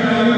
Thank you.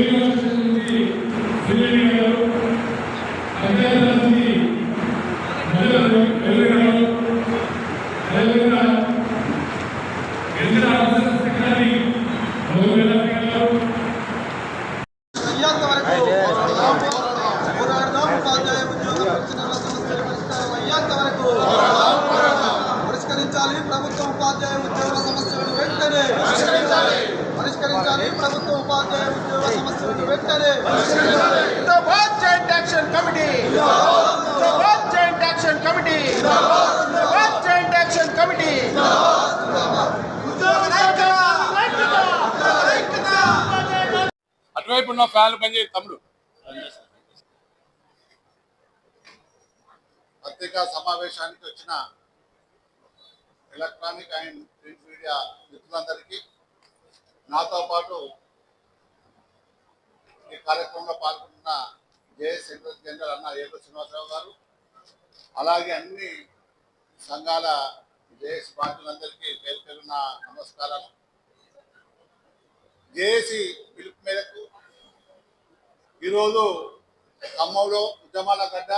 Revenue association Suresh garu అధ్యక్షుల నుంచి మధుర వెల్లి గారు అదేవిధంగా కేంద్ర ఆఫీసర్ సెక్రటరీ మధుర గారు అయ్యేంత వరకు పోరాడదాం ఉపాధ్యాయ ఉద్యోగ పెన్షనర్ల సమస్యల పరిష్కారం అయ్యేంత వరకు పరిష్కరించాలి ప్రభుత్వ ఉపాధ్యాయ ఉద్యోగ సమస్యలను వెంటనే పరిష్కరించాలి ప్రభుత్వ ఉపాధ్యాయ ఉద్యోగ సమస్యలను వెంటనే జిందాబాద్ జాయింట్ యాక్షన్ కమిటీ జిందాబాద్ జాయింట్ యాక్షన్ కమిటీ జిందాబాద్ జాయింట్ యాక్షన్ కమిటీ ఉద్యోగ ఐక్యత! ఉద్యోగ ఐక్యత! అటువైపు ఉన్న ఫ్యాన్లు పనిచేయదు తమ్ముడు. పత్రికా సమావేశానికి వచ్చిన ఎలక్ట్రానిక్ అండ్ ప్రింట్ మీడియా మిత్రులందరికీ నాతో పాటు ఈ కార్యక్రమంలో పాల్గొన్న జేఎస్ సెంట్రల్ జనరల్ అన్న ఏడు శ్రీనివాసరావు గారు అలాగే అన్ని సంఘాల జేఎస్ బాధ్యులందరికీ పేరు పేరున్న నమస్కారాలు. జేఏసీ పిలుపు మేరకు ఈరోజు ఖమ్మంలో ఉద్యమాల గడ్డ.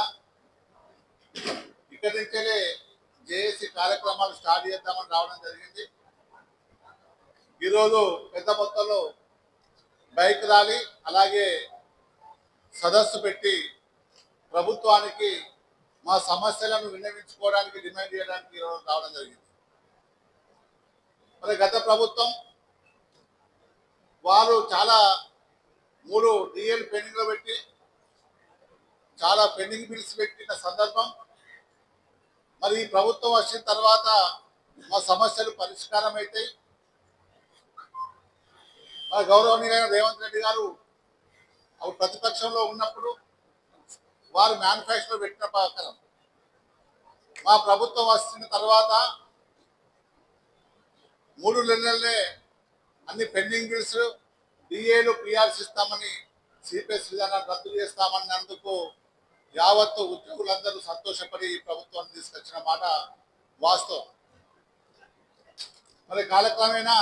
ఇక్కడి నుంచే జేఏసీ కార్యక్రమాలు స్టార్ట్ చేద్దామని రావడం జరిగింది. ఈరోజు పెద్ద మొత్తంలో బైక్ ర్యాలీ అలాగే సదస్సు పెట్టి ప్రభుత్వానికి మా సమస్యలను విన్నవించుకోవడానికి డిమాండ్ చేయడానికి ఈరోజు రావడం జరిగింది. మరి గత ప్రభుత్వం వారు చాలా మూడు డిఎల్ పెండింగ్లో పెట్టి చాలా పెండింగ్ బిల్స్ పెట్టిన సందర్భం. మరి ఈ ప్రభుత్వం వచ్చిన తర్వాత మా సమస్యలు పరిష్కారం అవుతాయి మా గౌరవనీయులైన రేవంత్ రెడ్డి గారు అవి ప్రతిపక్షంలో ఉన్నప్పుడు వారు మేనిఫెస్టో పెట్టిన ప్రకారం మా ప్రభుత్వం వచ్చిన తర్వాత మూడు నెలలే అన్ని పెండింగ్ బిల్స్ డిఏలు పిఆర్స్ ఇస్తామని సిపిఎస్ విధానాన్ని రద్దు చేస్తామన్నందుకు యావత్తు ఉద్యోగులందరూ సంతోషపడి ఈ ప్రభుత్వాన్ని తీసుకొచ్చిన మాట వాస్తవం. మరి కాలక్రమేణా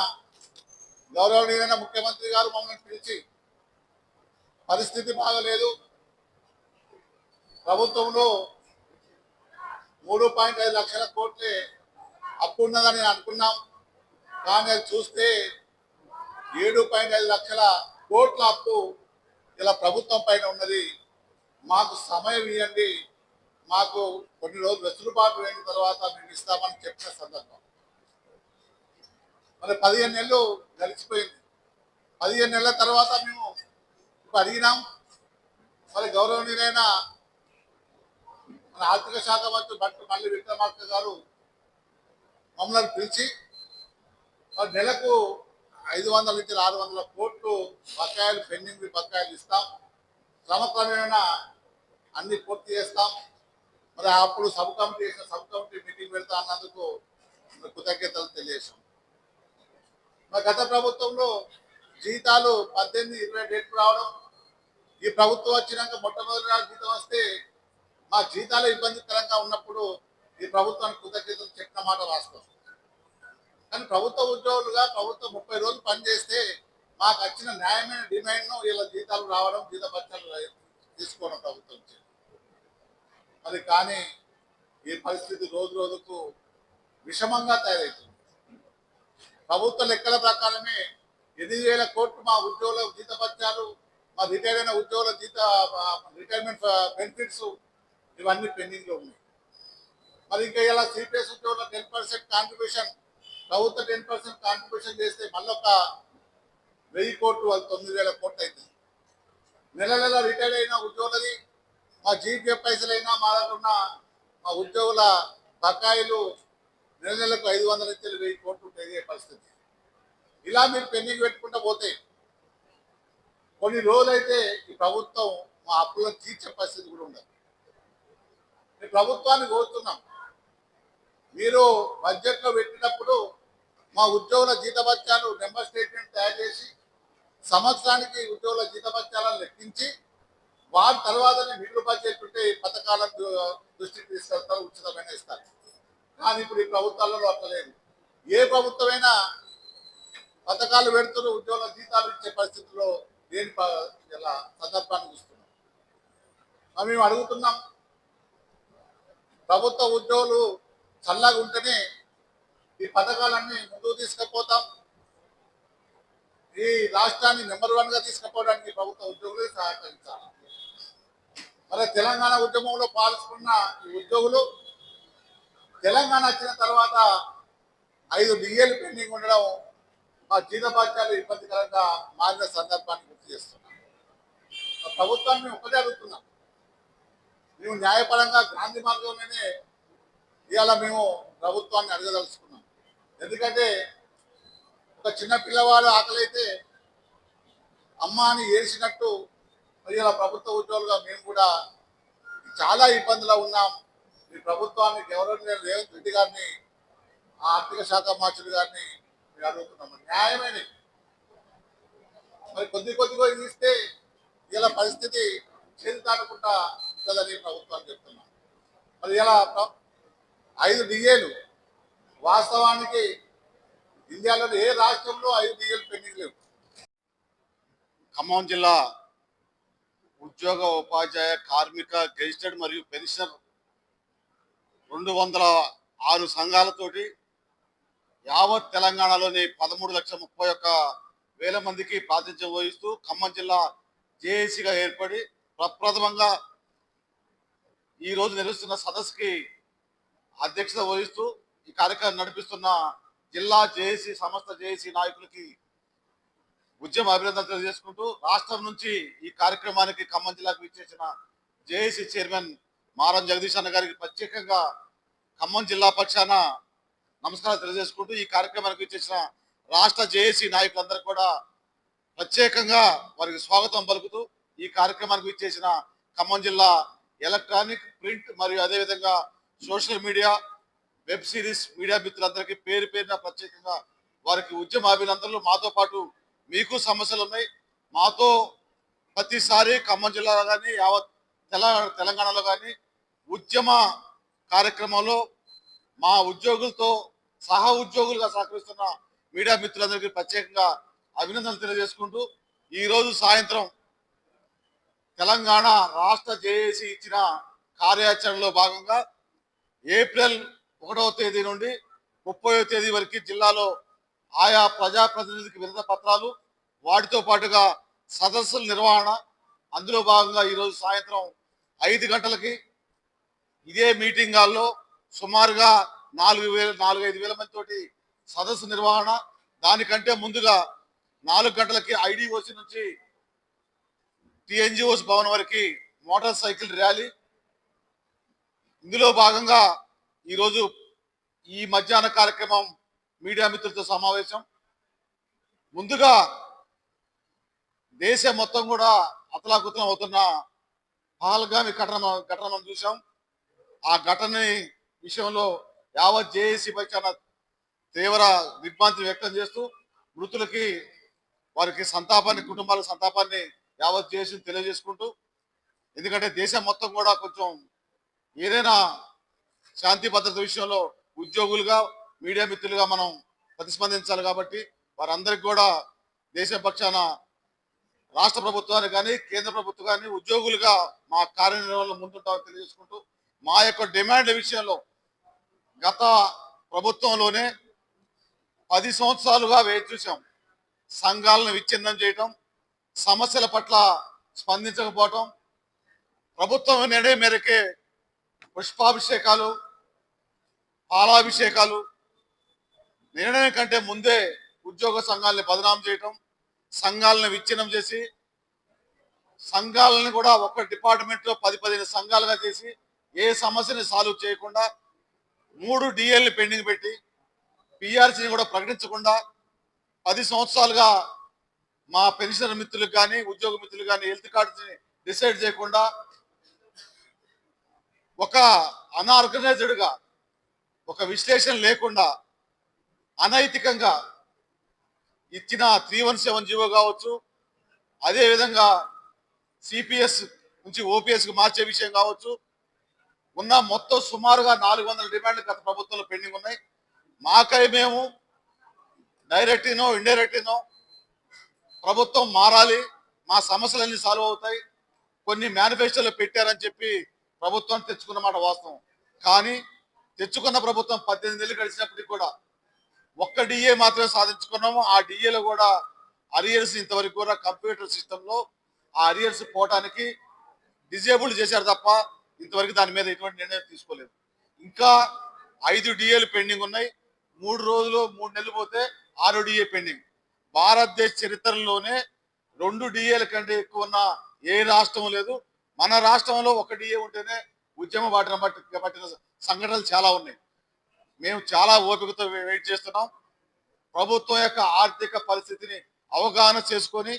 గౌరవనీయమైన ముఖ్యమంత్రి గారు మమ్మల్ని పిలిచి పరిస్థితి బాగలేదు. ప్రభుత్వంలో మూడు పాయింట్ ఐదు లక్షల కోట్లే అప్పు ఉన్నదని అనుకున్నాం. కానీ అది చూస్తే ఏడు పాయింట్ ఐదు లక్షల కోట్ల అప్పు ఇలా ప్రభుత్వం పైన ఉన్నది. మాకు సమయం ఇవ్వండి. మాకు కొన్ని రోజులు వెసులుబాటు అయిన తర్వాత మేము ఇస్తామని చెప్పిన సందర్భం. మరి పదిహేను నెలలు గడిచిపోయింది. పదిహేను నెలల తర్వాత మేము ఇప్పుడు అడిగినాం. మరి గౌరవనీయులైన మన ఆర్థిక శాఖ మంత్రి భట్ మళ్ళీ విక్రమార్క గారు మమ్మల్ని పిలిచి మరి నెలకు ఐదు వందల నుంచి ఆరు వందల కోట్లు బకాయిలు పెండింగ్ బకాయిలు ఇస్తాం. క్రమక్రమేణా అన్ని పూర్తి చేస్తాం. మరి అప్పుడు సబ్ కమిటీ చేసిన సబ్ కమిటీ మీటింగ్ పెడతా అన్నందుకు కృతజ్ఞతలు తెలియజేశాం మరి గత ప్రభుత్వంలో జీతాలు పద్దెనిమిది ఇరవై డేట్ రావడం ఈ ప్రభుత్వం వచ్చినాక మొట్టమొదటి జీతం వస్తే మా జీతాలు ఇబ్బందికరంగా ఉన్నప్పుడు ఈ ప్రభుత్వానికి కృతజ్ఞతలు చెప్పిన మాట వాస్తవం కానీ ప్రభుత్వ ఉద్యోగులుగా ప్రభుత్వం ముప్పై రోజులు పనిచేస్తే మాకు వచ్చిన న్యాయమైన డిమాండ్ను ఇలా జీతాలు రావడం జీత బత్యాలు తీసుకోవడం ప్రభుత్వం నుంచి. మరి కానీ ఈ పరిస్థితి రోజు రోజుకు విషమంగా తయారవుతుంది ప్రభుత్వ లెక్కల ప్రకారమే ఎనిమిది వేల కోట్లు మా ఉద్యోగుల జీత భత్యాలు మా రిటైర్ అయిన ఉద్యోగుల జీత రిటైర్మెంట్ బెనిఫిట్స్ ఇవన్నీ పెండింగ్లో ఉన్నాయి మరి ఇంకా ఇలా సిపిఎస్ ఉద్యోగుల టెన్ పర్సెంట్ కాంట్రిబ్యూషన్ ప్రభుత్వ టెన్ పర్సెంట్ కాంట్రిబ్యూషన్ చేస్తే మళ్ళొక వెయ్యి కోట్లు అది తొమ్మిది వేల కోట్లు అవుతుంది నెల నెల రిటైర్ అయిన ఉద్యోగులది మా జీపీఎఫ్ పైసలైనా మా దగ్గర ఉన్న మా ఉద్యోగుల బకాయిలు నెల నెలకు ఐదు వందల నుంచి వెయ్యి కోట్లు పెరిగే పరిస్థితి. ఇలా మీరు పెండింగ్ పెట్టుకుంటూ పోతే కొన్ని రోజులైతే ఈ ప్రభుత్వం మా అప్పులను తీర్చే పరిస్థితి కూడా ఉండదు. ప్రభుత్వాన్ని కోరుతున్నాం. మీరు బడ్జెట్లో పెట్టినప్పుడు మా ఉద్యోగుల జీతభత్యాలు నెంబర్ స్టేట్మెంట్ తయారు చేసి సంవత్సరానికి ఉద్యోగుల జీతభత్యాలను లెక్కించి వారి తర్వాతనే మిగులు బడ్జెట్ ఈ పథకాలను దృష్టికి తీసుకెళ్తారు ఉచితమైన ఇస్తారు. కానీ ఇప్పుడు ఈ ప్రభుత్వాలలో అట్లా లేదు. ఏ ప్రభుత్వమైనా పథకాలు పెడుతున్న ఉద్యోగుల జీతాలు ఇచ్చే పరిస్థితుల్లో లేని ప- ఇలా సందర్భాన్ని చూస్తున్నాం. మేము అడుగుతున్నాం ప్రభుత్వ ఉద్యోగులు చల్లగా ఉంటేనే ఈ పథకాలన్నీ ముందుకు తీసుకుపోతాం. ఈ రాష్ట్రాన్ని నెంబర్ వన్గా తీసుకుపోవడానికి ప్రభుత్వ ఉద్యోగులు సహకరించాలి. మరి తెలంగాణ ఉద్యమంలో పాల్గొన్న ఈ ఉద్యోగులు తెలంగాణ వచ్చిన తర్వాత ఐదు డిఏలు పెండింగ్ ఉండడం మా జీతభత్యాలు ఇబ్బందికరంగా మారిన సందర్భాన్ని గుర్తు చేస్తున్నాం. ప్రభుత్వాన్ని మేము ఒకటే అడుగుతున్నాం. మేము న్యాయపరంగా గాంధీ మార్గంలోనే ఇవాళ మేము ప్రభుత్వాన్ని అడగదలుచుకున్నాం. ఎందుకంటే ఒక చిన్న పిల్లవాడు ఆకలైతే అయితే అమ్మ అని ఏడ్చినట్టు మరి ఇలా ప్రభుత్వ ఉద్యోగులుగా మేము కూడా చాలా ఇబ్బందులు ఉన్నాం. ఈ ప్రభుత్వాన్ని గౌరవనీయ రేవంత్ రెడ్డి గారిని ఆ ఆర్థిక శాఖ మంత్రులు గారిని మేము అడుగుతున్నాము న్యాయమైన మరి కొద్ది కొద్దిగా ఇస్తే ఇలా పరిస్థితి చేతి దాటకుండా ఉంటుందని ప్రభుత్వాన్ని చెప్తున్నాం. మరి ఇలా ఐదు డిఏలు వాస్తవానికి ఇండియాలో ఏ రాష్ట్రంలో ఐదు డీజిల్ పెండింగ్ లేవు? ఖమ్మం జిల్లా ఉద్యోగ ఉపాధ్యాయ కార్మిక గెజిటెడ్ మరియు పెన్షనర్ రెండు వందల ఆరు సంఘాలతోటి యావత్ తెలంగాణలోని పదమూడు లక్షల ముప్పై ఒక్క వేల మందికి ప్రాతినిధ్యం వహిస్తూ ఖమ్మం జిల్లా జేఏసీగా ఏర్పడి ప్రప్రథమంగా ఈ రోజు నిర్వహిస్తున్న సదస్సుకి అధ్యక్షత వహిస్తూ ఈ కార్యక్రమం నడిపిస్తున్న జిల్లా జేఏసీ సమస్త జేఏసీ నాయకులకి ఉద్యమ అభినందనలు తెలియజేసుకుంటూ రాష్ట్రం నుంచి ఈ కార్యక్రమానికి ఖమ్మం జిల్లాకు ఇచ్చేసిన జేఏసీ చైర్మన్ మారం జగదీష్ అన్న గారికి ప్రత్యేకంగా ఖమ్మం జిల్లా పక్షాన నమస్కారాలు తెలియజేసుకుంటూ ఈ కార్యక్రమానికి ఇచ్చేసిన రాష్ట్ర జేఏసీ నాయకులందరూ కూడా ప్రత్యేకంగా వారికి స్వాగతం పలుకుతూ ఈ కార్యక్రమానికి ఇచ్చేసిన ఖమ్మం జిల్లా ఎలక్ట్రానిక్ ప్రింట్ మరియు అదేవిధంగా social media web series media మిత్రులందరికీ పేరు పేరున ప్రత్యేకంగా వారికి ఉద్యమ అభినందనలు. మాతో పాటు మీకు సమస్యలు ఉన్నాయి. మాతో ప్రతిసారి ఖమ్మం జిల్లాలో కానీ యావత్ తెలంగాణలో కానీ ఉద్యమ కార్యక్రమంలో మా ఉద్యోగులతో సహా ఉద్యోగులుగా సహకరిస్తున్న మీడియా మిత్రులందరికీ ప్రత్యేకంగా అభినందనలు తెలియజేసుకుంటూ ఈరోజు సాయంత్రం తెలంగాణ రాష్ట్ర జేఏసీ ఇచ్చిన కార్యాచరణలో భాగంగా ఏప్రిల్ ఒకటవ తేదీ నుండి ముప్పైవ తేదీ వరకు జిల్లాలో ఆయా ప్రజాప్రతినిధికి వినత పత్రాలు వాటితో పాటుగా సదస్సుల నిర్వహణ. అందులో భాగంగా ఈరోజు సాయంత్రం ఐదు గంటలకి ఇదే మీటింగ్ హాల్లో సుమారుగా నాలుగు వేల నాలుగు ఐదు వేల మంది తోటి సదస్సు నిర్వహణ. దానికంటే ముందుగా నాలుగు గంటలకి ఐడిఓసి నుంచి టిఎన్జిఓస్ భవన్ వరకు మోటార్ సైకిల్ ర్యాలీ. ఇందులో భాగంగా ఈరోజు ఈ మధ్యాహ్న కార్యక్రమం మీడియా మిత్రులతో సమావేశం. ముందుగా దేశం మొత్తం కూడా అతలాకుతలం అవుతున్న పహల్గామి ఘటన ఘటన మనం చూసాం ఆ ఘటన విషయంలో యావత్ జేఏసీ చాలా తీవ్ర దిగ్భాంతి వ్యక్తం చేస్తూ మృతులకి వారికి సంతాపాన్ని కుటుంబాల సంతాపాన్ని యావత్ చేసి తెలియజేసుకుంటూ ఎందుకంటే దేశం మొత్తం కూడా కొంచెం ఏదైనా శాంతి భద్రత విషయంలో ఉద్యోగులుగా మీడియా మిత్రులుగా మనం ప్రతిస్పందించాలి కాబట్టి వారందరికీ కూడా దేశ పక్షాన రాష్ట్ర ప్రభుత్వానికి కానీ కేంద్ర ప్రభుత్వం కానీ ఉద్యోగులుగా మా కార్యనిర్వహణలో ముందుంటామని తెలియజేసుకుంటూ మా యొక్క డిమాండ్ విషయంలో గత ప్రభుత్వంలోనే పది సంవత్సరాలుగా వేచి చూసాం సంఘాలను విచ్ఛిన్నం చేయటం సమస్యల పట్ల స్పందించకపోవటం ప్రభుత్వం నిర్ణయం మేరకే పుష్పాభిషేకాలు పాలాభిషేకాలు నిర్ణయం కంటే ముందే ఉద్యోగ సంఘాలని బదనాం చేయటం సంఘాలను విచ్ఛిన్నం చేసి సంఘాలను కూడా ఒక డిపార్ట్మెంట్లో పది పదిహేను సంఘాలుగా చేసి ఏ సమస్యని సాల్వ్ చేయకుండా మూడు డిఎల్ని పెండింగ్ పెట్టి పిఆర్సీని కూడా ప్రకటించకుండా పది సంవత్సరాలుగా మా పెన్షనర్ మిత్రులకు కానీ ఉద్యోగ మిత్రులు కానీ హెల్త్ కార్డ్స్ని డిసైడ్ చేయకుండా ఒక అన్ఆర్గనైజ్డ్గా ఒక విశ్లేషణ లేకుండా అనైతికంగా ఇచ్చిన త్రీ వన్ సెవెన్ జీవో కావచ్చు అదేవిధంగా సిపిఎస్ నుంచి ఓపీఎస్కి మార్చే విషయం కావచ్చు. ఉన్న మొత్తం సుమారుగా నాలుగు వందల డిమాండ్లు గత ప్రభుత్వంలో పెండింగ్ ఉన్నాయి. మాకై మేము డైరెక్ట్నో ఇండైరెక్ట్నో ప్రభుత్వం మారాలి మా సమస్యలన్నీ సాల్వ్ అవుతాయి కొన్ని మేనిఫెస్టోలో పెట్టారని చెప్పి ప్రభుత్వం తెచ్చుకున్న మాట వాస్తవం. కానీ తెచ్చుకున్న ప్రభుత్వం పద్దెనిమిది నెలలు గడిచినప్పటికీ కూడా ఒక్క డిఏ మాత్రమే సాధించుకున్నాము. ఆ డిఏలో కూడా అరియర్స్ ఇంతవరకు కూడా కంప్యూటర్ సిస్టంలో ఆ అరియర్స్ పోవటానికి డిజేబుల్ చేశారు తప్ప ఇంతవరకు దాని మీద ఎటువంటి నిర్ణయం తీసుకోలేదు. ఇంకా ఐదు డిఏలు పెండింగ్ ఉన్నాయి. మూడు రోజులు మూడు నెలలు పోతే ఆరు డిఏ పెండింగ్ భారతదేశ చరిత్రలోనే రెండు డిఏల కంటే ఎక్కువ ఉన్న ఏ రాష్ట్రం లేదు. మన రాష్ట్రంలో ఒక డిఏ ఉంటేనే ఉద్యమ బాటిన బట్టి పట్టిన సంఘటనలు చాలా ఉన్నాయి. మేము చాలా ఓపికతో వెయిట్ చేస్తున్నాం. ప్రభుత్వం యొక్క ఆర్థిక పరిస్థితిని అవగాహన చేసుకొని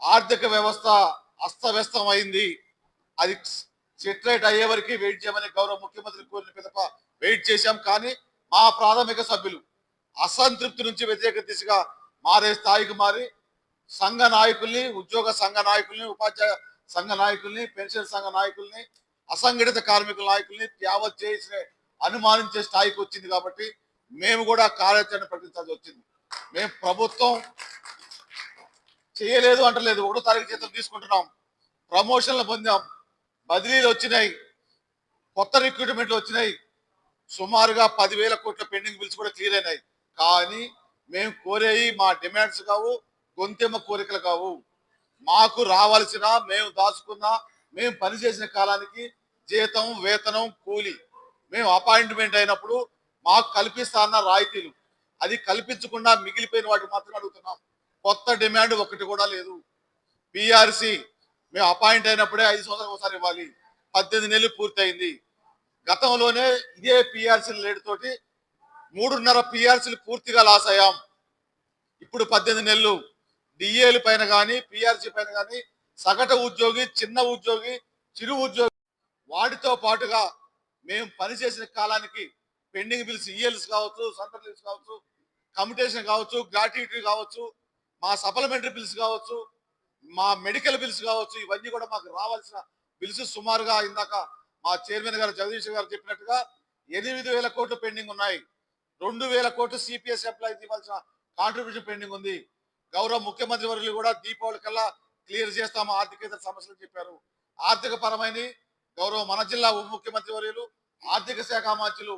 ఆర్థిక వ్యవస్థ అస్తవ్యస్తం అయింది అది సెటిలైట్ అయ్యే వరకు వెయిట్ చేయమని గౌరవ ముఖ్యమంత్రి కోరిన పిదప వెయిట్ చేశాం. కానీ మా ప్రాథమిక సభ్యులు అసంతృప్తి నుంచి వ్యతిరేక దిశగా మారే స్థాయికి మారి సంఘ నాయకుల్ని ఉద్యోగ సంఘ నాయకుల్ని ఉపాధ్యాయ సంఘ నాయకుల్ని పెన్షన్ సంఘ నాయకుల్ని అసంఘటిత కార్మికుల నాయకుల్ని యావత్ చేసిన అనుమానించే స్థాయికి వచ్చింది కాబట్టి మేము కూడా కార్యాచరణ ప్రకటించాల్సి వచ్చింది. మేము ప్రభుత్వం చేయలేదు అంటలేదు ఒకటో తారీఖు జీతం తీసుకుంటున్నాం ప్రమోషన్లు పొందాం బదిలీలు వచ్చినాయి కొత్త రిక్రూట్మెంట్లు వచ్చినాయి సుమారుగా పదివేల కోట్ల పెండింగ్ బిల్స్ కూడా క్లియర్ అయినాయి. కానీ మేము కోరేవి మా డిమాండ్స్ కావు గొంతెమ్మ కోరికలు కావు. మాకు రావాల్సిన మేము దాచుకున్న మేము పనిచేసిన కాలానికి జీతం వేతనం కూలి. మేము అపాయింట్మెంట్ అయినప్పుడు మాకు కల్పిస్తాన్న రాయితీలు. అది కల్పించకుండా మిగిలిపోయిన వాటికి మాత్రం అడుగుతున్నాం. కొత్త డిమాండ్ ఒకటి కూడా లేదు. పిఆర్సి మేము అపాయింట్ అయినప్పుడే ఐదు సంవత్సరాలు ఒకసారి ఇవ్వాలి. పద్దెనిమిది నెలలు పూర్తయింది. గతంలోనే ఇదే పిఆర్సీల లేట్ తోటి మూడున్నర పిఆర్సీలు పూర్తిగా లాస్ అయ్యాం. ఇప్పుడు పద్దెనిమిది నెలలు. డిఏలు పైన కానీ పిఆర్సీ పైన కానీ సగటు ఉద్యోగి చిన్న ఉద్యోగి చిరు ఉద్యోగి వాటితో పాటుగా మేము పనిచేసిన కాలానికి పెండింగ్ బిల్స్ ఈఎల్స్ కావచ్చు సెంట్రల్ బిల్స్ కావచ్చు కమ్యూటేషన్ కావచ్చు గ్రాట్యుటీ కావచ్చు మా సప్లిమెంటరీ బిల్స్ కావచ్చు మా మెడికల్ బిల్స్ కావచ్చు ఇవన్నీ కూడా మాకు రావాల్సిన బిల్స్ సుమారుగా ఇందాక మా చైర్మన్ గారు జగదీష్ గారు చెప్పినట్టుగా ఎనిమిది వేల కోట్లు పెండింగ్ ఉన్నాయి. రెండు వేల కోట్లు సిపిఎస్ ఎంప్లాయీస్ ఇవ్వాల్సిన కాంట్రిబ్యూషన్ పెండింగ్ ఉంది. గౌరవ ముఖ్యమంత్రి వర్యులు కూడా దీపావళి కల్లా క్లియర్ చేస్తాము ఆర్థికేతర సమస్యలు చెప్పారు. ఆర్థిక పరమైన గౌరవ మన జిల్లా ఉప ముఖ్యమంత్రి వర్యులు ఆర్థిక శాఖ మంత్రులు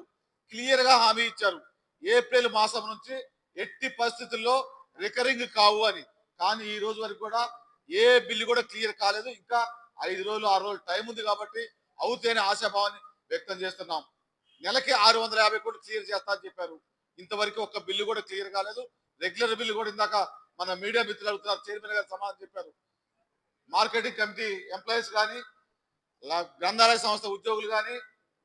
క్లియర్గా హామీ ఇచ్చారు. ఏప్రిల్ మాసం నుంచి ఎట్టి పరిస్థితుల్లో రికరింగ్ కావు అని. కానీ ఈ రోజు వరకు కూడా ఏ బిల్లు కూడా క్లియర్ కాలేదు. ఇంకా ఐదు రోజులు ఆరు రోజులు టైం ఉంది కాబట్టి అవుతేనే ఆశాభావాన్ని వ్యక్తం చేస్తున్నాం. నెలకి ఆరు వందల యాభై కోట్లు క్లియర్ చేస్తా అని చెప్పారు. ఇంతవరకు ఒక్క బిల్లు కూడా క్లియర్ కాలేదు. రెగ్యులర్ బిల్లు కూడా ఇందాక మన మీడియా మిత్రులు అడుగుతున్నారు. చైర్మన్ గారు సమాధానం చెప్పారు. మార్కెటింగ్ కమిటీ ఎంప్లాయీస్ కానీ గ్రంథాలయ సంస్థ ఉద్యోగులు కానీ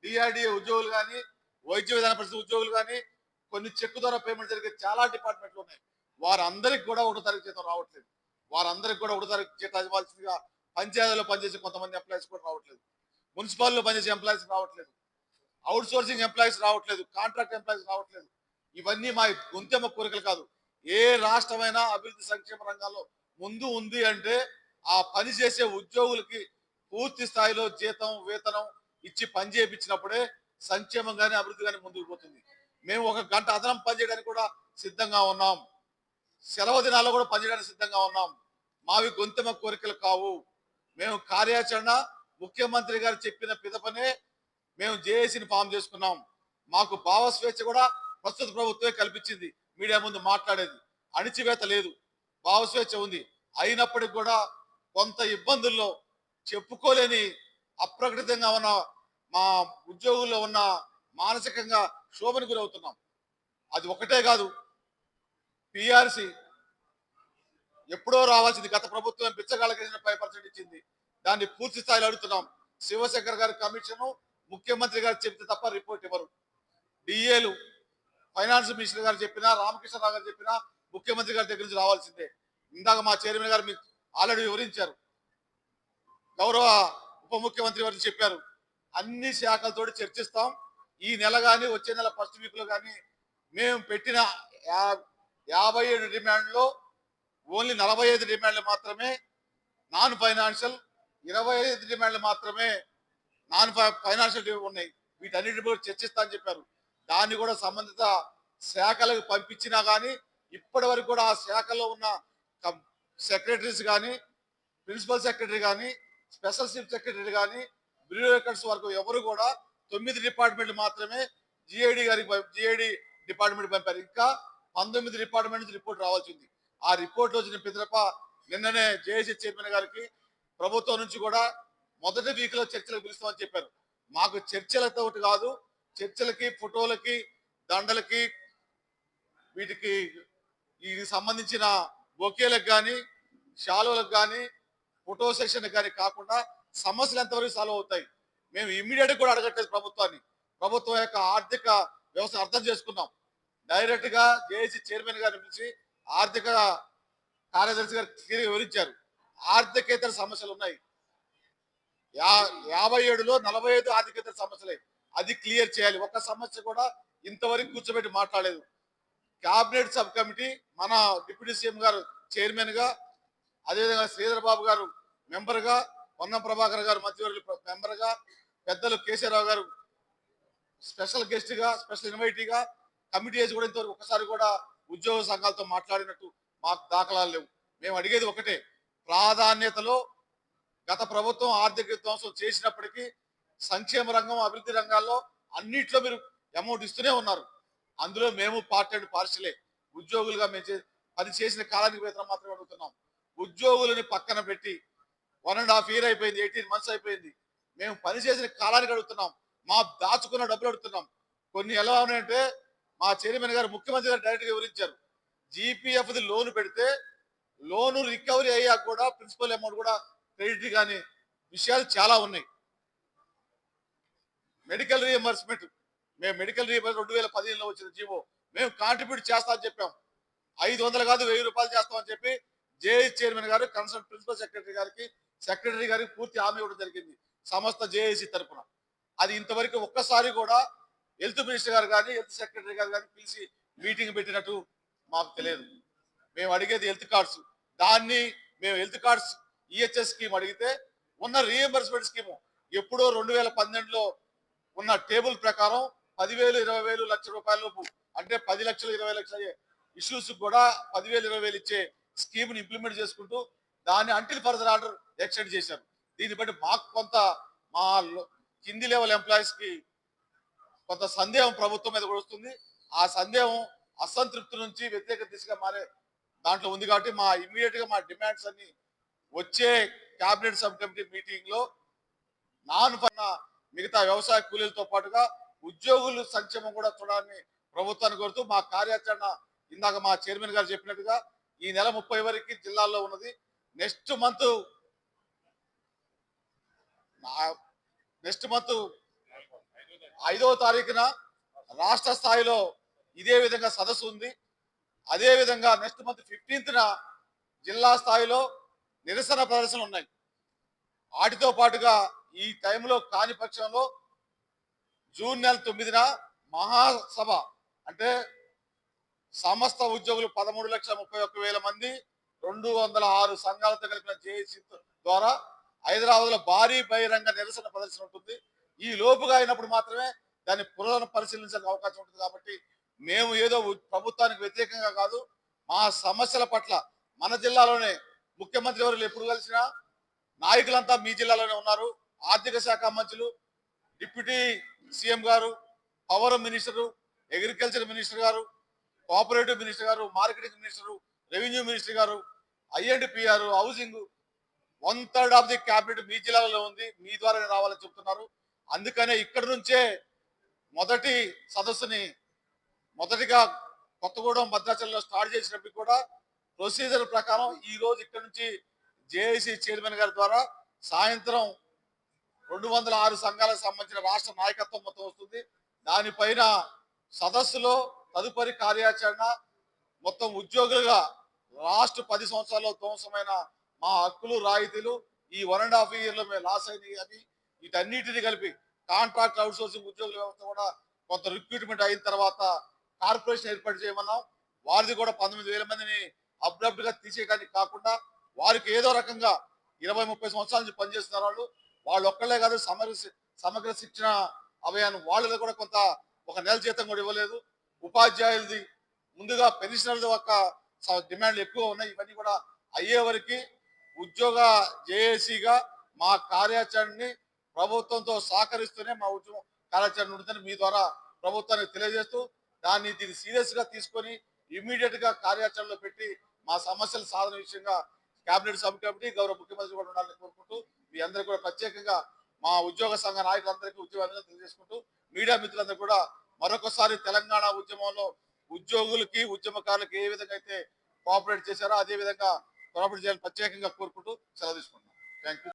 డిఆర్డిఏ ఉద్యోగులు కానీ వైద్య విధాన పరిస్థితి ఉద్యోగులు కానీ కొన్ని చెక్ ద్వారా పేమెంట్ జరిగే చాలా డిపార్ట్మెంట్లు ఉన్నాయి. వారందరికి కూడా ఒకటో తారీఖు జీతం రావట్లేదు. వారందరికి కూడా ఒకటో తారీఖు జీతం ఇవ్వాల్సిందిగా పంచాయతీలో పనిచేసే కొంతమంది ఎంప్లాయీస్ కూడా రావట్లేదు. మున్సిపాల్లో పనిచేసే ఎంప్లాయీస్ రావట్లేదు. అవుట్ సోర్సింగ్ ఎంప్లాయీస్ రావట్లేదు. కాంట్రాక్ట్ ఎంప్లాయీస్ రావట్లేదు. ఇవన్నీ మా గొంతెమ్మ కోరికలు కాదు. ఏ రాష్ట్రమైనా అభివృద్ధి సంక్షేమ రంగాల్లో ముందు ఉంది అంటే ఆ పని చేసే ఉద్యోగులకి పూర్తి స్థాయిలో జీతం వేతనం ఇచ్చి పని చేయించినప్పుడే సంక్షేమం కానీ అభివృద్ధి కానీ ముందుకు పోతుంది. మేము ఒక గంట అదనం పనిచేయడానికి కూడా సిద్ధంగా ఉన్నాం. సెలవు దినాల్లో కూడా పనిచేయడానికి సిద్ధంగా ఉన్నాం. మావి గొంతెమ కోరికలు కావు. మేము కార్యాచరణ ముఖ్యమంత్రి గారు చెప్పిన పిదపనే మేము జేఏసీని ఫామ్ చేసుకున్నాం. మాకు భావ స్వేచ్ఛ కూడా ప్రస్తుత ప్రభుత్వమే కల్పించింది. మీడియా ముందు మాట్లాడేది. అణిచివేత లేదు. భావ స్వేచ్ఛ ఉంది. అయినప్పటికీ కూడా కొంత ఇబ్బందుల్లో చెప్పుకోలేని అప్రకటితంగా ఉన్న మా ఉద్యోగుల్లో ఉన్న మానసికంగా శోభను గురవుతున్నాం. అది ఒకటే కాదు. పిఆర్సి ఎప్పుడో రావాల్సింది. గత ప్రభుత్వం బిచ్చగాళ్ళకి ఫైవ్ పర్సెంట్ ఇచ్చింది. దాన్ని పూర్తి స్థాయిలో అడుగుతున్నాం. శివశంకర్ గారి కమిషన్ ముఖ్యమంత్రి గారు చెప్తే తప్ప రిపోర్ట్ ఇవ్వరు. డిఏలు ఫైనాన్స్ మినిస్టర్ గారు చెప్పినా రామకృష్ణరావు గారు చెప్పినా ముఖ్యమంత్రి గారి దగ్గర నుంచి రావాల్సిందే. ఇందాక మా చైర్మన్ గారు మీకు ఆల్రెడీ వివరించారు. గౌరవ ఉప ముఖ్యమంత్రి వారు చెప్పారు. అన్ని శాఖలతోటి చర్చిస్తాం. ఈ నెల కానీ వచ్చే నెల ఫస్ట్ వీక్లో కానీ మేము పెట్టిన యా- యాభై ఏడు డిమాండ్లో ఓన్లీ నలభై ఐదు డిమాండ్లు మాత్రమే నాన్ ఫైనాన్షియల్ ఇరవై ఐదు డిమాండ్లు మాత్రమే నాన్ ఫైనాన్షియల్ ఉన్నాయి. వీటన్నిటి కూడా చర్చిస్తా అని చెప్పారు. దాన్ని కూడా సంబంధిత శాఖలకు పంపించినా కానీ ఇప్పటి వరకు కూడా ఆ శాఖలో ఉన్న సెక్రటరీస్ కానీ ప్రిన్సిపల్ సెక్రటరీ కానీ స్పెషల్ చీఫ్ సెక్రటరీ కానీ బ్యూరోక్రట్స్ వరకు ఎవరు కూడా తొమ్మిది డిపార్ట్మెంట్లు మాత్రమే జిఐడి గారికి జిఐడి డిపార్ట్మెంట్ పంపారు. ఇంకా పంతొమ్మిది డిపార్ట్మెంట్ నుంచి రిపోర్ట్ రావాల్సి ఉంది. ఆ రిపోర్ట్ వచ్చిన పిదరప నిన్ననే జేఏసీ చైర్మన్ గారికి ప్రభుత్వం నుంచి కూడా మొదటి వీక్లో చర్చలకు పిలుస్తామని చెప్పారు. మాకు చర్చలతో కాదు చర్చలకి ఫోటోలకి దండలకి వీటికి వీటికి సంబంధించిన బొకేలకు కానీ శాలువలకు కానీ ఫోటో సెషన్ కానీ కాకుండా సమస్యలు ఎంతవరకు సాల్వ్ అవుతాయి? మేము ఇమ్మీడియట్ కూడా అడగట్లేదు ప్రభుత్వాన్ని. ప్రభుత్వం యొక్క ఆర్థిక వ్యవస్థ అర్థం చేసుకున్నాం. డైరెక్ట్గా జేఏసీ చైర్మన్ గారిని పిలిచి ఆర్థిక కార్యదర్శి గారు క్లియర్గా వివరించారు. ఆర్థికేతర సమస్యలు ఉన్నాయి. యా యాభై ఏడులో నలభై ఐదు ఆర్థికేతర సమస్యలే. అది క్లియర్ చేయాలి. ఒక సమస్య కూడా ఇంతవరకు కూర్చోబెట్టి మాట్లాడలేదు. క్యాబినెట్ సబ్ కమిటీ మన డిప్యూటీ సీఎం గారు చైర్మన్గా అదేవిధంగా శ్రీధర్ బాబు గారు మెంబర్గా పొన్నం ప్రభాకర్ గారు మధ్యవర్యులు మెంబర్గా పెద్దలు కేసీరావు గారు స్పెషల్ గెస్ట్గా స్పెషల్ ఇన్వైటీగా కమిటీ వేసి కూడా ఇంతవరకు ఒకసారి కూడా ఉద్యోగ సంఘాలతో మాట్లాడినట్టు మాకు దాఖలాలు లేవు. మేము అడిగేది ఒకటే ప్రాధాన్యతలో గత ప్రభుత్వం ఆర్థిక విధ్వంసం చేసినప్పటికీ సంక్షేమ రంగం అభివృద్ధి రంగాల్లో అన్నిట్లో మీరు అమౌంట్ ఇస్తూనే ఉన్నారు. అందులో మేము పార్ట్ అండ్ పార్షలే ఉద్యోగులుగా మేము పని చేసిన కాలానికి వేతనం మాత్రమే అడుగుతున్నాం. ఉద్యోగులని పక్కన పెట్టి వన్ అండ్ హాఫ్ ఇయర్ అయిపోయింది ఎయిటీన్ మంత్స్ అయిపోయింది. మేము పని చేసిన కాలానికి అడుగుతున్నాం. మా దాచుకున్న డబ్బులు అడుగుతున్నాం. కొన్ని ఎలా ఉన్నాయంటే మా చైర్మన్ గారు ముఖ్యమంత్రి గారు డైరెక్ట్గా వివరించారు. జీపీఎఫ్ది లోన్ పెడితే లోను రికవరీ అయ్యాక కూడా ప్రిన్సిపల్ అమౌంట్ కూడా క్రెడిట్ కానీ విషయాలు చాలా ఉన్నాయి. మెడికల్ రీఎంబర్స్మెంట్ మేము మెడికల్ రీఎంబర్స్ రెండు వేల పదిహేనులో వచ్చిన జీవో మేము కాంట్రిబ్యూట్ చేస్తామని చెప్పాం. ఐదు వందలు కాదు వెయ్యి రూపాయలు చేస్తామని చెప్పి JA chairman garu consult principal secretary గారికి సెక్రటరీ గారికి పూర్తి హామీ ఇవ్వడం జరిగింది. సంస్థ జేఏసీ తరఫున అది ఇంతవరకు ఒక్కసారి కూడా హెల్త్ మినిస్టర్ గారు కానీ హెల్త్ సెక్రటరీ గారు కానీ పిలిచి మీటింగ్ పెట్టినట్టు మాకు తెలియదు. మేము అడిగేది హెల్త్ కార్డ్స్. దాన్ని మేము హెల్త్ కార్డ్స్ ఈహెచ్ఎస్ స్కీమ్ అడిగితే ఉన్న రీఎంబర్స్మెంట్ స్కీమ్ ఎప్పుడో రెండు వేల పన్నెండులో ఉన్న టేబుల్ ప్రకారం పదివేలు ఇరవై వేలు లక్ష రూపాయల లోపు అంటే పది లక్షలు ఇరవై లక్షల ఇష్యూస్ కూడా పదివేలు ఇరవై వేలు ఇచ్చే స్కీమ్ని ఇంప్లిమెంట్ చేసుకుంటూ దాన్ని అంటిల్ ఫర్దర్ ఆర్డర్ ఎక్స్టెండ్ చేశారు. దీన్ని బట్టి మాకు కొంత మా కింది లెవెల్ ఎంప్లాయీస్కి కొంత సందేహం ప్రభుత్వం మీద కూడా వస్తుంది. ఆ సందేహం అసంతృప్తి నుంచి వ్యతిరేక దిశగా మారే దాంట్లో ఉంది కాబట్టి మా ఇమ్మీడియట్గా మా డిమాండ్స్ అన్ని వచ్చే క్యాబినెట్ సబ్ కమిటీ మీటింగ్లో నాన్ పన్న మిగతా వ్యవసాయ కూలీలతో పాటుగా ఉద్యోగుల సంక్షేమం కూడా చూడాలని ప్రభుత్వాన్ని కోరుతూ మా కార్యాచరణ ఇందాక మా చైర్మన్ గారు చెప్పినట్టుగా ఈ నెల ముప్పై వరకు జిల్లాల్లో ఉన్నది. నెక్స్ట్ మంత్ నెక్స్ట్ మంత్ ఐదవ తారీఖున రాష్ట్ర స్థాయిలో ఇదే విధంగా సదస్సు ఉంది. అదేవిధంగా నెక్స్ట్ మంత్ ఫిఫ్టీన్త్న జిల్లా స్థాయిలో నిరసన ప్రదర్శనలు ఉన్నాయి. వాటితో పాటుగా ఈ టైంలో కాని పక్షంలో జూన్ నెల తొమ్మిదిన మహాసభ అంటే సమస్త ఉద్యోగులు పదమూడు లక్షల ముప్పై ఒక్క వేల మంది రెండు వందల ఆరు సంఘాలతో కలిపిన జేఏసీ ద్వారా హైదరాబాద్లో భారీ బహిరంగ నిరసన ప్రదర్శన ఉంటుంది. ఈ లోపుగా అయినప్పుడు మాత్రమే దాన్ని పునః పరిశీలించడానికి అవకాశం ఉంటుంది కాబట్టి మేము ఏదో ప్రభుత్వానికి వ్యతిరేకంగా కాదు మా సమస్యల పట్ల మన జిల్లాలోనే ముఖ్యమంత్రి ఎవరు ఎప్పుడు కలిసినా నాయకులంతా మీ జిల్లాలోనే ఉన్నారు. ఆర్థిక శాఖ మంత్రులు డిప్యూటీ సీఎం గారు పవర్ మినిస్టరు అగ్రికల్చర్ మినిస్టర్ గారు కోఆపరేటివ్ మినిస్టర్ గారు మార్కెటింగ్ మినిస్టర్ రెవెన్యూ మినిస్టర్ గారు IMDPR housing one third of the cabinet మీ జిల్లాలో ఉంది మీ ద్వారానే రావాలని చెప్తున్నారు. అందుకనే ఇక్కడ నుంచే మొదటి సదస్సుని మొదటిగా కొత్తగూడెం భద్రాచలంలో స్టార్ట్ చేసినప్పుడు కూడా ప్రొసీజర్ ప్రకారం ఈ రోజు ఇక్కడ నుంచి జేఏసీ చైర్మన్ గారి ద్వారా సాయంత్రం రెండు వందల ఆరు సంఘాలకు సంబంధించిన రాష్ట్ర నాయకత్వం మొత్తం వస్తుంది. దానిపైన సదస్సులో తదుపరి కార్యాచరణ మొత్తం ఉద్యోగులుగా లాస్ట్ పది సంవత్సరాల్లో ధ్వంసమైన మా హక్కులు రాయితీలు ఈ వన్ అండ్ హాఫ్ ఇయర్లో మేము లాస్ అయినాయి అని వీటన్నిటిని కలిపి కాంట్రాక్ట్ అవుట్ సోర్సింగ్ ఉద్యోగుల వ్యవస్థ కూడా కొంత రిక్రూట్మెంట్ అయిన తర్వాత కార్పొరేషన్ ఏర్పాటు చేయమన్నాం. వారిది కూడా పంతొమ్మిది వేల మందిని అబ్రప్ట్గా తీసేయడానికి కాకుండా వారికి ఏదో రకంగా ఇరవై ముప్పై సంవత్సరాల నుంచి పనిచేస్తున్న వాళ్ళు. వాళ్ళు ఒక్కళ్ళే కాదు సమగ్ర సమగ్ర శిక్షణ అభయాన్ని వాళ్ళలో కూడా కొంత ఒక నెల జీతం కూడా ఇవ్వలేదు. ఉపాధ్యాయులది ముందుగా పెన్షనర్ల యొక్క స- డిమాండ్లు ఎక్కువ ఉన్నాయి. ఇవన్నీ కూడా అయ్యే వరకు ఉద్యోగ జేఏసీగా మా కార్యాచరణని ప్రభుత్వంతో సహకరిస్తూనే మా ఉద్యమం కార్యాచరణ ఉంటుందని మీ ద్వారా ప్రభుత్వానికి తెలియజేస్తూ దాన్ని దీన్ని సీరియస్గా తీసుకొని ఇమీడియట్గా కార్యాచరణలో పెట్టి మా సమస్యల సాధన విషయంగా కేబినెట్ సబ్ కమిటీ గౌరవ ముఖ్యమంత్రి కూడా ఉండాలని కోరుకుంటూ మీ అందరికీ కూడా ప్రత్యేకంగా మా ఉద్యోగ సంఘ నాయకులందరికీ ఉద్యోగాలుగా తెలియజేసుకుంటూ మీడియా మిత్రులందరూ కూడా మరొకసారి తెలంగాణ ఉద్యమంలో ఉద్యోగులకి ఉద్యమకారులకి ఏ విధంగా అయితే కోఆపరేట్ చేశారో అదే విధంగా కోఆపరేట్ చేయాలని ప్రత్యేకంగా కోరుకుంటూ సెలవు తీసుకుంటున్నాం. Thank you